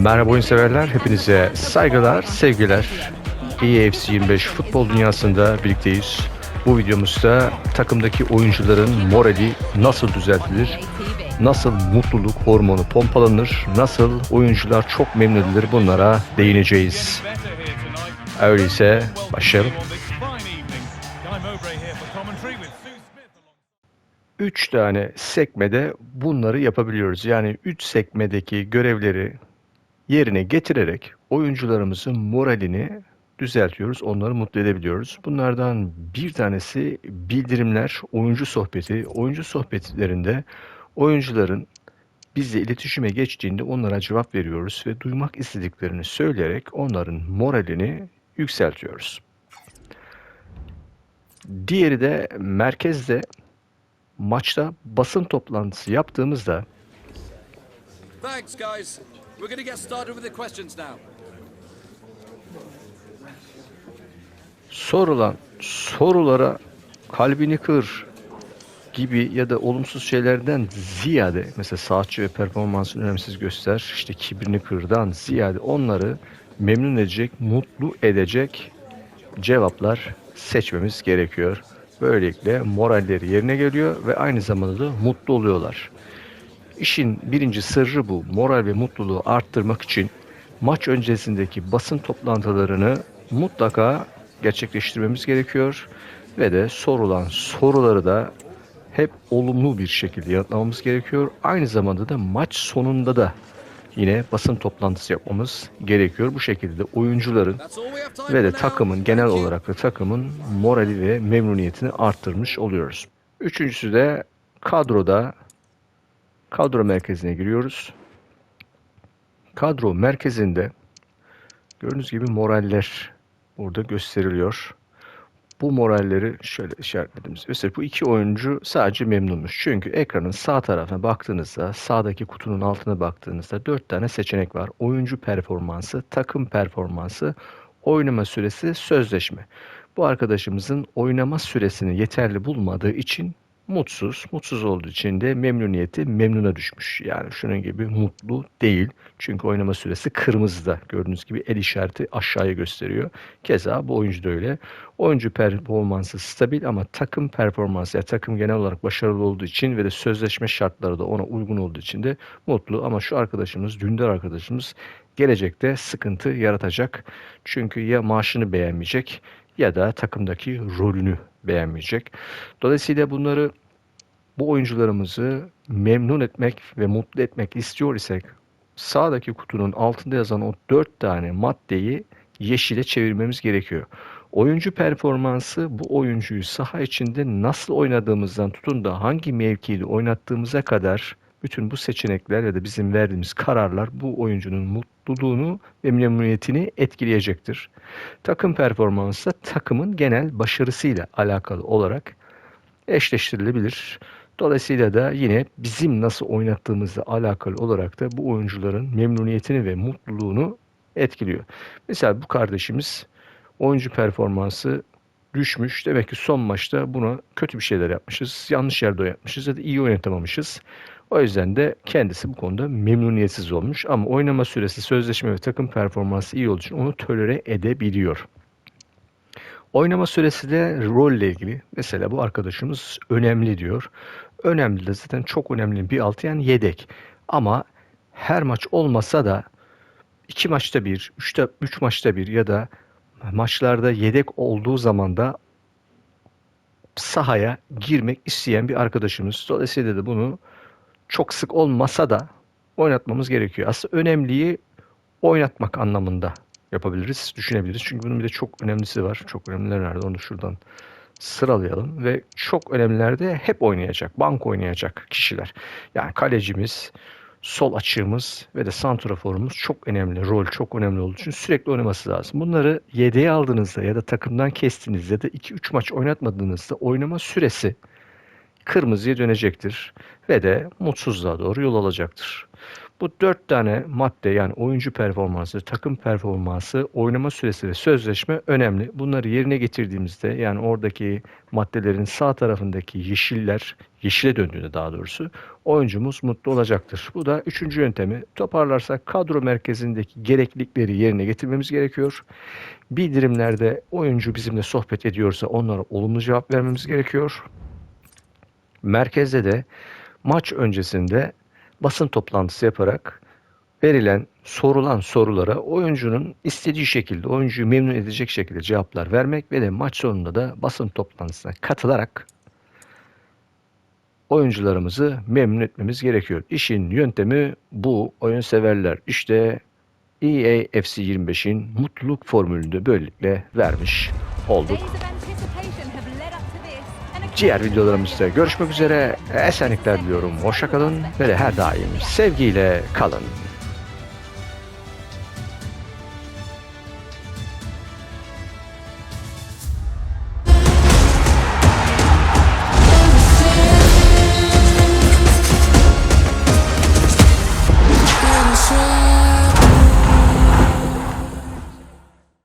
Merhaba oyun severler, hepinize saygılar, sevgiler. EAFC 25 futbol dünyasında birlikteyiz. Bu videomuzda takımdaki oyuncuların morali nasıl düzeltilir, nasıl mutluluk hormonu pompalanır, nasıl oyuncular çok memnun edilir bunlara değineceğiz. Öyleyse başlayalım. 3 tane sekmede bunları yapabiliyoruz. Yani 3 sekmedeki görevleri yerine getirerek oyuncularımızın moralini düzeltiyoruz, onları mutlu edebiliyoruz. Bunlardan bir tanesi bildirimler, oyuncu sohbeti. Oyuncu sohbetlerinde oyuncuların bizle iletişime geçtiğinde onlara cevap veriyoruz ve duymak istediklerini söyleyerek onların moralini yükseltiyoruz. Diğeri de merkezde maçta basın toplantısı yaptığımızda Thanks, guys. We're going to get started with the questions now. sorulan sorulara kalbini kır gibi ya da olumsuz şeylerden ziyade mesela saatçi ve performansını önemsiz göster işte kibrini kırdan ziyade onları memnun edecek, mutlu edecek cevaplar seçmemiz gerekiyor. Böylelikle moralleri yerine geliyor ve aynı zamanda da mutlu oluyorlar. İşin birinci sırrı bu. Moral ve mutluluğu arttırmak için maç öncesindeki basın toplantılarını mutlaka gerçekleştirmemiz gerekiyor ve de sorulan soruları da hep olumlu bir şekilde yanıtlamamız gerekiyor. Aynı zamanda da maç sonunda da yine basın toplantısı yapmamız gerekiyor. Bu şekilde oyuncuların have time ve de takımın genel olarak da takımın morali ve memnuniyetini arttırmış oluyoruz. Üçüncüsü de kadroda kadro merkezine giriyoruz. Kadro merkezinde gördüğünüz gibi moraller burada gösteriliyor. Bu moralleri şöyle işaretlediğimiz. Mesela bu iki oyuncu sadece memnunmuş. Çünkü ekranın sağ tarafına baktığınızda, sağdaki kutunun altına baktığınızda dört tane seçenek var. Oyuncu performansı, takım performansı, oynama süresi, sözleşme. Bu arkadaşımızın oynama süresini yeterli bulmadığı için mutsuz. Mutsuz olduğu için de memnuniyeti memnuna düşmüş. Yani şunun gibi mutlu değil. Çünkü oynama süresi kırmızıda. Gördüğünüz gibi el işareti aşağıya gösteriyor. Keza bu oyuncu da öyle. Oyuncu performansı stabil ama takım performansı yani takım genel olarak başarılı olduğu için ve de sözleşme şartları da ona uygun olduğu için de mutlu. Ama şu arkadaşımız, Dündar arkadaşımız gelecekte sıkıntı yaratacak. Çünkü ya maaşını beğenmeyecek ya da takımdaki rolünü beğenmeyecek. Dolayısıyla bunları bu oyuncularımızı memnun etmek ve mutlu etmek istiyor isek sağdaki kutunun altında yazan o dört tane maddeyi yeşile çevirmemiz gerekiyor. Oyuncu performansı bu oyuncuyu saha içinde nasıl oynadığımızdan tutun da hangi mevkide oynattığımıza kadar bütün bu seçenekler ya da bizim verdiğimiz kararlar bu oyuncunun mutluluğunu ve memnuniyetini etkileyecektir. Takım performansı da takımın genel başarısıyla alakalı olarak eşleştirilebilir. Dolayısıyla da yine bizim nasıl oynattığımızla alakalı olarak da bu oyuncuların memnuniyetini ve mutluluğunu etkiliyor. Mesela bu kardeşimiz oyuncu performansı düşmüş. Demek ki son maçta buna kötü bir şeyler yapmışız. Yanlış yerde oynatmışız ya da iyi oynatamamışız. O yüzden de kendisi bu konuda memnuniyetsiz olmuş. Ama oynama süresi, sözleşme ve takım performansı iyi olduğu için onu tolere edebiliyor. Oynama süresi de rolle ilgili. Mesela bu arkadaşımız önemli diyor. Önemli de zaten çok önemli bir altı yani yedek. Ama her maç olmasa da iki maçta bir, üçte, üç maçta bir ya da maçlarda yedek olduğu zaman da sahaya girmek isteyen bir arkadaşımız. Dolayısıyla da bunu çok sık olmasa da oynatmamız gerekiyor. Aslında önemliyi oynatmak anlamında yapabiliriz, düşünebiliriz. Çünkü bunun bir de çok önemlisi var. Çok önemliler nerede? Onu da şuradan sıralayalım. Ve çok önemlilerde hep oynayacak, bank oynayacak kişiler. Yani kalecimiz, sol açığımız ve de santraforumuz çok önemli. Rol çok önemli olduğu için sürekli oynaması lazım. Bunları yedeğe aldığınızda ya da takımdan kestiğinizde ya da 2-3 maç oynatmadığınızda oynama süresi kırmızıya dönecektir ve de mutsuzluğa doğru yol alacaktır. Bu dört tane madde yani oyuncu performansı, takım performansı, oynama süresi ve sözleşme önemli. Bunları yerine getirdiğimizde yani oradaki maddelerin sağ tarafındaki yeşiller, yeşile döndüğünde daha doğrusu oyuncumuz mutlu olacaktır. Bu da üçüncü yöntemi. Toparlarsak kadro merkezindeki gereklilikleri yerine getirmemiz gerekiyor. Bildirimlerde oyuncu bizimle sohbet ediyorsa onlara olumlu cevap vermemiz gerekiyor. Merkezde de maç öncesinde basın toplantısı yaparak verilen, sorulan sorulara oyuncunun istediği şekilde, oyuncuyu memnun edecek şekilde cevaplar vermek ve de maç sonunda da basın toplantısına katılarak oyuncularımızı memnun etmemiz gerekiyor. İşin yöntemi bu oyun severler. İşte EA FC 25'in mutluluk formülünü böylelikle vermiş olduk. Diğer videolarımızda görüşmek üzere. Esenlikler diliyorum. Hoşça kalın ve de her daim sevgiyle kalın.